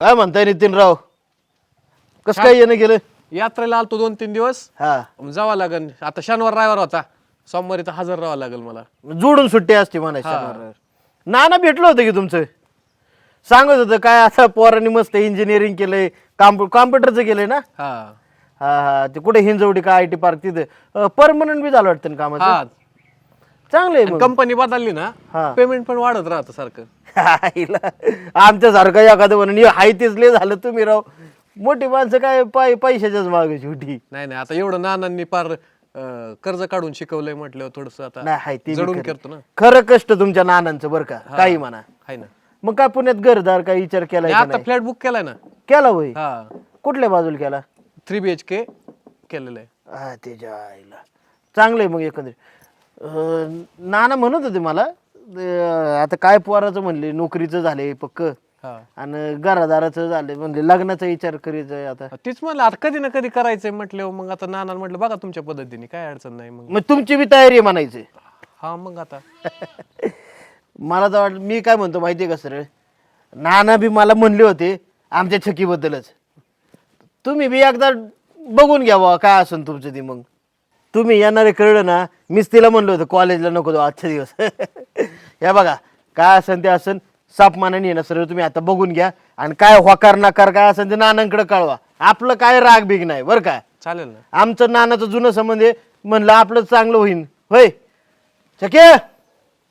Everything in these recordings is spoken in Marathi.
काय म्हणताय नितीनराव? कसं काय येणं गेलं? यात्रेला आलतो दोन तीन दिवस. हा. जावं लागन. आता शनिवार रविवार होता. सोमवारी तर हजर राहावं लागेल मला. जोडून सुट्टी असते म्हणायची. शनिवार. नाना भेटलं होतं की तुमचं? सांगत होतं काय आता पोरांनी मस्त इंजिनिअरिंग केलंय कॉम्प्यु कॉम्प्युटरचं केलंय ना? हा. हा हा. ते कुठे हिंजवडी का आय टी पार्क तिथं? परमनंट बी झालं वाटतं ना कामाचं? हा. चांगलं आहे मग. कंपनी बदलली ना हा. पेमेंट पण वाढत राहतं सारखं. आईला. आमच्यासारखं एखादं म्हणून हाय तेच लय झालं तुम्ही राव. मोठी माणसं काय पाय पैशाच्याच मागे शेवटी. नाही नाही आता एवढं नानांनी पार अं, कर्ज काढून शिकवलंय म्हटल्यावर थोडस नाही आता हाय ते बी जडून खरं. करतो ना. खरं कष्ट तुमच्या नानांचं बरं का काही म्हणा. हाय ना. मग काय पुण्यात घरदार काय विचार केलाय मी का आता नाही? फ्लॅट बुक केलाय ना. केला होय? हा. कुठल्या बाजूला केला? थ्री बी एच के केलेलं आहे. हा त्याच्या आईला. चांगलं आहे मग एकंदरीत. अं, नाना म्हणत होते मला अं, आता काय पोराचं म्हणले नोकरीचं झाले पक्क. हा. आणि घरादाराचं झाले म्हणले लग्नाचा विचार करायचा आता. तीच म्हणलं आता कधी ना कधी करायचंय म्हटल्यावर मग आता नाना म्हटलं बघा तुमच्या पद्धतीने काय अडचण नाही मग. मग तुमची बी तयारी आहे म्हणायची. हा मग आता. मला तर वाटलं मी काय म्हणतो माहिती आहे का सर नाना बी मला म्हणले होते आमच्या छकीबद्दलच. तुम्ही बी एकदा बघून घ्या बुवा काय असेल तुमचं ती मग. तुम्ही येणारे कळलं ना मीच तिला म्हणलं होतं कॉलेजला नको जाऊ आजच्या दिवस. या बघा काय असेल ते असेल साप मानाने येणं सर तुम्ही आता बघून घ्या. आणि काय होकार नकार काय असेल ते नानांकडे कळवा. आपलं काय राग बिग नाही बरं काय चालेल ना. आमचं नानाचं जुनं संबंध आहे म्हणलं आपलं चांगलं होईन. होय? चके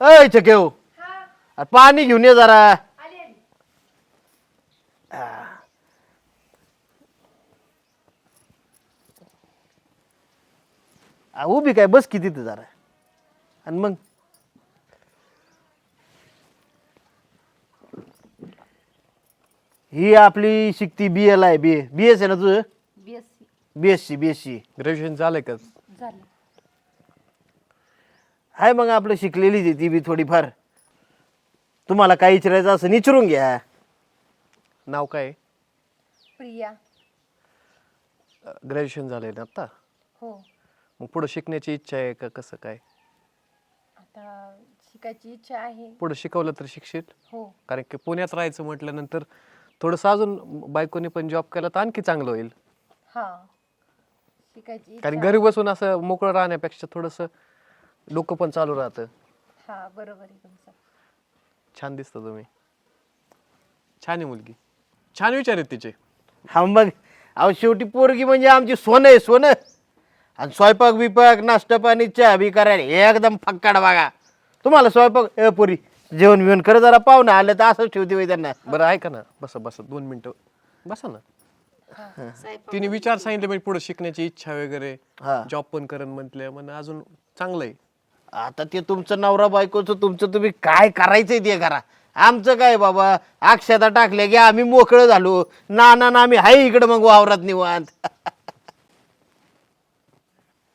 अय चके हो. अरे पाणी घेऊन ये जरा. आ, उभी काय बस किती तिथं जरा. आणि मग? ही आपली शिकती बी एल आहे बी ए बी एस आहे ना तुझं? BSc B S C B S C graduation झालंय का? झालं आहे मग आपलं शिकलेलीच आहे ती बी थोडीफार. तुम्हाला काही विचारायचं असं विचारून घ्या. नाव काय प्रिया. ग्रॅज्युएशन झालंय ना आता? हो. मग पुढे शिकण्याची इच्छा आहे का? कसं काय? आता शिकायची इच्छा आहे. पुढे शिकवलं तर शिकशील? हो. कारण की पुण्यात राहायचं म्हटल्यानंतर थोडंसं अजून बायकोनी पण जॉब केला तर आणखी चांगलं होईल. हा. शिकायची इच्छा. कारण घरी बसून असं मोकळं राहण्यापेक्षा थोडंसं डोकं पण चालू राहतं. हा बरोबर आहे तुमचं. छान दिसतं तुम्ही. छान आहे मुलगी. छान विचार आहेत तिचे. हा मग अहो शेवटी पोरगी म्हणजे आमची सोनं आहे सोनं. आणि स्वयंपाक बिपाक नाश्ता पाणी चहा बी करायला एकदम फक्काड बघा. तुम्हाला स्वयंपाक ए पोरी जेवण बिवण खरं जरा पाहुणा आलं तर असंच ठेवते बाई त्यांना. बरं ऐका ना. बसा बसा. दोन मिनिटं. बसा ना. हा तिने विचार सांगितले म्हणजे पुढे शिकण्याची इच्छा वगैरे हा. जॉब पण करण म्हटलं म्हणजे अजून चांगलं आहे. आता ते तुमचं नवरा बायकोचं तुमचं तुम्ही काय करायचंय ते करा. आमचं काय बाबा अक्षता टाकल्या की आम्ही मोकळं झालो. ना ना ना आम्ही हाय इकडं मग वावरात निवांत.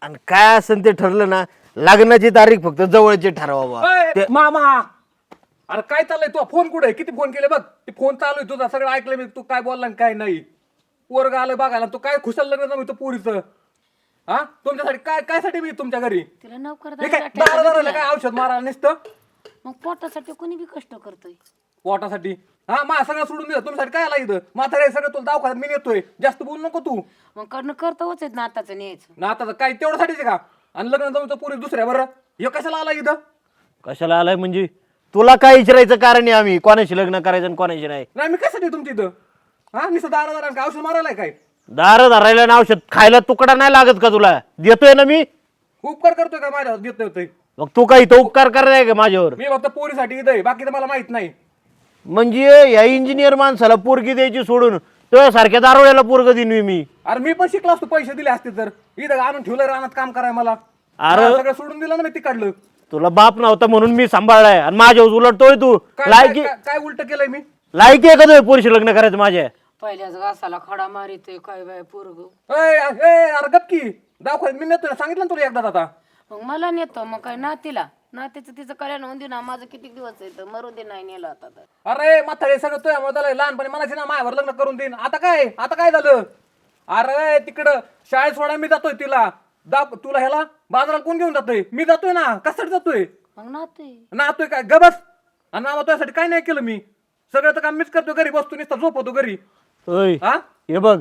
आणि काय असेल ते ठरलं ना लग्नाची तारीख फक्त जवळची ठरवा बाबा मामा! अरे काय चाललंय? तू फोन कुठे किती फोन केले बघ? ते फोन चालू आहे तुझा सगळं ऐकलं मी. तू काय बोलला आणि काय नाही? पोरग आलं बघायला. तू काय खुशाल लग्न जमलं पोरीचं? हा? तुमच्यासाठी काय काय साठी मी तुमच्या घरी? तिला नोकर हे काय दारा दाराला काय औषध मारायला नसतं? मग पोटासाठी कोणी बी कष्ट करतोय? पोटासाठी? हा मा सगळं सोडून दिलं. तुमच्यासाठी काय आला इथं? म्हातारे सगळं तुला दवाखान्यात मी नेतोय. जास्त बोलू नको तू. मग करणं कर्तव्यच आहेत नाताचं न्यायचं. ना आता काय तेवढ्यासाठीच आहे का? आणि लग्न जमतं पोरी दुसऱ्या बरं? हे कशाला आला इथं? कशाला आलाय म्हणजे? तुला काय विचारायचं कारण आहे आम्ही? कोणाशी लग्न करायचं आणि कोणाशी नाही? नाही मी कशासाठी तुमच्या इथं? हा नुसतं दारा दारा काय औषध मारायला काय? दार धरायला ना औषध खायला तुकडा नाही लागत का तुला? देतोय ना मी? उपकार करतोय का माझ्या देत नव्हतंय. मग तू काही तो उपकार करायला का माझ्यावर? मी फक्त पोरीसाठी इथं आहे बाकी तर मला माहीत नाही. म्हणजे या इंजिनियर माणसाला पोरगी द्यायची सोडून तो सारख्या दारोळ्याला पोरग दिनवी मी? अरे मी पण शिकलो असतो पैसे दिले असते तर. इथं आणून ठेवलं रानात काम कराय मला. अरे- सगळं सोडून दिलं ना मी तिकडलं. तुला बाप नव्हता म्हणून मी सांभाळलाय आणि माझ्यावर उलटतोय तू. काय लायकी काय- काय उलट केलंय मी? लायकी आहे का तुझ्या पोरीशी लग्न करायचं माझ्या? पहिल्याच घासाला खडा मारितोय काय बाय पोरग? अय, अय, अरे गपकी दवाखान्यात मी नेतो सांगितलं ना तुला एकदा आता. मग मला नेतो मग काय नातीला? नातीचं तिचं कल्याण होऊन दे ना माझं किती दिवस आहे तर मरू दे नाही नेलं आता तर. अरे म्हातारे सगळं तुझ्या मधाला लहानपणी म्हणायचे ना मायावर लग्न करून देईन. आता काय? आता काय झालं? अरे तिकडं शाळेत सोडा मी जातोय तिला. दाव तुला ह्याला बाजारात कोण घेऊन जातोय? मी जातोय ना. कशासाठी जातोय? मग नाते नातोय काय? गबस आणि नावा तुझ्यासाठी काय नाही केलं मी? सगळं तर काम मीच करतो घरी बसतो नुसतं झोपतो घरी. ओय हा? हे बघ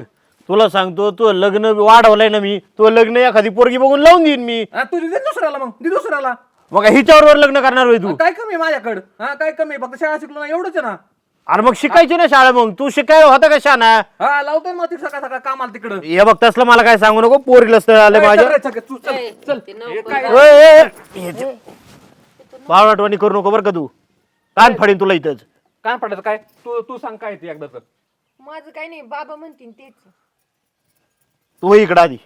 तुला सांगतो तू लग्न वाढवलंय ना मी तो लग्न एखादी पोरगी बघून लावून देईन मी. तुझी दे दुसऱ्याला मग दे दुसऱ्याला. मग हिच्यावर लग्न करणार होय तू? काय कमी आहे माझ्याकडं? हा काय कमी आहे? फक्त शाळा शिकलो ना एवढंच आहे ना. अरे मग शिकायची ना शाळा मग. तू शिकाय होता का शाना? हा लावतो ना मग ती सकाळ सकाळ कामाला तिकडं. हे बघ तसलं मला काय सांगू नको. पोरीला स्थळ आलं ए, माझ्या. चल रे, चल, तू चल ए, हे काय? ओय. हे जे- बावळाटवाणी करू. नको बरं का तू. कान फाडीन तुला इथंच. काय पडायचं काय? तू तू सांग काय ते एकदाच. माझं काही नाही बाबा म्हणतील तेच. तू इकडं आधी.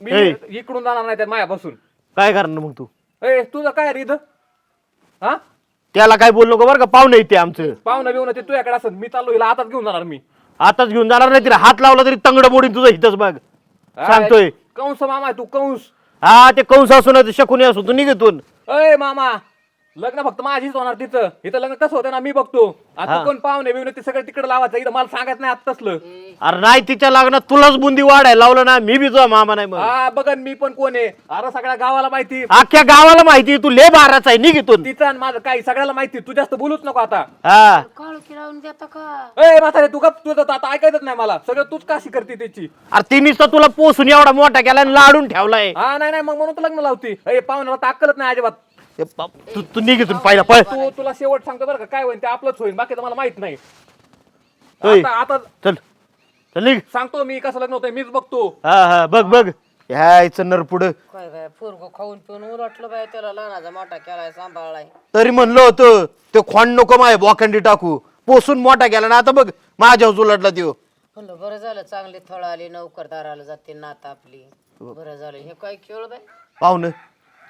मी ए. इकडून जाणार नाही त्या मायापासून काय करणार मग तू? ए तुझं काय रे इथं? हा? त्याला काय बोल नको बरं का पाहुणे येते आमचं. पाहुणं बिवणं ते तुझ्याकडे असत मी चाललो हिला हातात घेऊन जाणार मी. आताच घेऊन जाणार नाही तरी हात लावला तरी तंगड मोडीन तुझं इथंच बघ. सांगतोय. कंस मामा तू कंस. हा ते कंस असू ना शकुनी असू तू निघतून अय मामा. लग्न फक्त माझीच होणार तिथं. इथं लग्न कसं होतं ना मी बघतो. आता कोण पाहुणे बिवणे ते सगळं तिकडे लावायचं. इथं मला सांगत नाही आता तसलं. अरे नाही तिच्या लग्नात तुलाच बुंदी वाढायला लावलं ना मी बी तुझा मामा नाही मग हा बघन मी पण कोण आहे. अरे सगळ्या गावाला माहिती. अख्ख्या गावाला माहिती तू ले बाराचा आहे निघितून तिचं आणि माझं काही सगळ्याला माहिती. तू जास्त बोलूच नको आता. हा. काळू लावून देता का? ए म्हातारे तू गप तुझं तर आता ऐकायचंच नाही मला. सगळं तूच काशी करते त्याची. अरे तिनेच तर तुला पोसून एवढा मोठा केला आणि लाडून ठेवलाय. हा नाही नाही मग म्हणून तर लग्न लावती. ए पाहुण्याला ताकलत नाही अजिबात. बाप, तू तू निघितून पाहिला पळ. तू तुला शेवट सांगतो बरं का काय होईल ते आपलंच होईल बाकी मला माहीत नाही. होय. आता आता चल. चल निघ. सांगतो मी कसं लग्न होतंय मीच बघतो. हा हा बघ बघ. ह्याचं नर पुढं. काय पोरग खाऊन पिऊन उलटलं बाय त्याला लहानाचा मोठा केलाय सांभाळलाय. तरी म्हणलं होतं ते खोंड नको माय बोखंडी टाकू. पोसून मोठा गेला ना आता बघ माझ्यावर उलटला त्यो. म्हणलं बरं झालं चांगली थळ आली नोकरदाराला जाते नात आपली. बरं झालं हे काय खेळ बाय पाहुणं.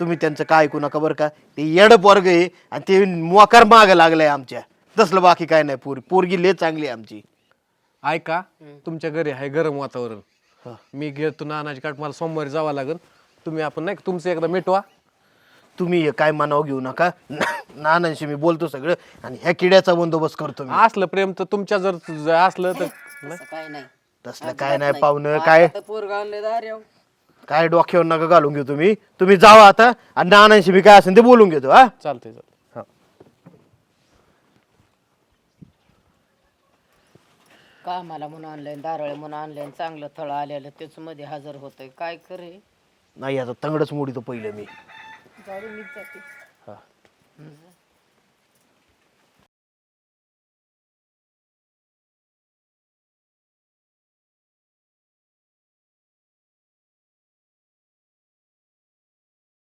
तुम्ही त्यांचं काय ऐकू नका बरं का? ते येड पोरग आहे आणि ते मोकार माग लागलंय आमच्या. तसलं बाकी काय नाही पोरी. पोरगी ले चांगली आहे आमची. ऐका तुमच्या घरी आहे गरम वातावरण. मी घेतो नानाची काट मला सोमवारी जावं लागेल. तुम्ही आपण नाही का तुमचं एकदा मिटवा. तुम्ही हे काय मनाव घेऊ नका. नानांशी मी बोलतो सगळं आणि ह्या किड्याचा बंदोबस्त करतो मी. असलं प्रेम तर तुमच्या जर असलं तर असं काय नाही. तसलं काय नाही पाहुणं काय? पोरग काय डोक्यावर नका घालून घेऊ तुम्ही. तुम्ही जावा आता आणि नानांशी मी काय असेल ते बोलून घेतो हा? चालतंय चालतंय. हा. कामाला म्हणून आणलंय दारळे म्हणून आणलंय चांगलं थळ आलेलं त्याच मध्ये हजर होतंय. काय करे? नाही आता तंगडच मोडीतो पहिलं मी. जाऊ दे, मीच जाते.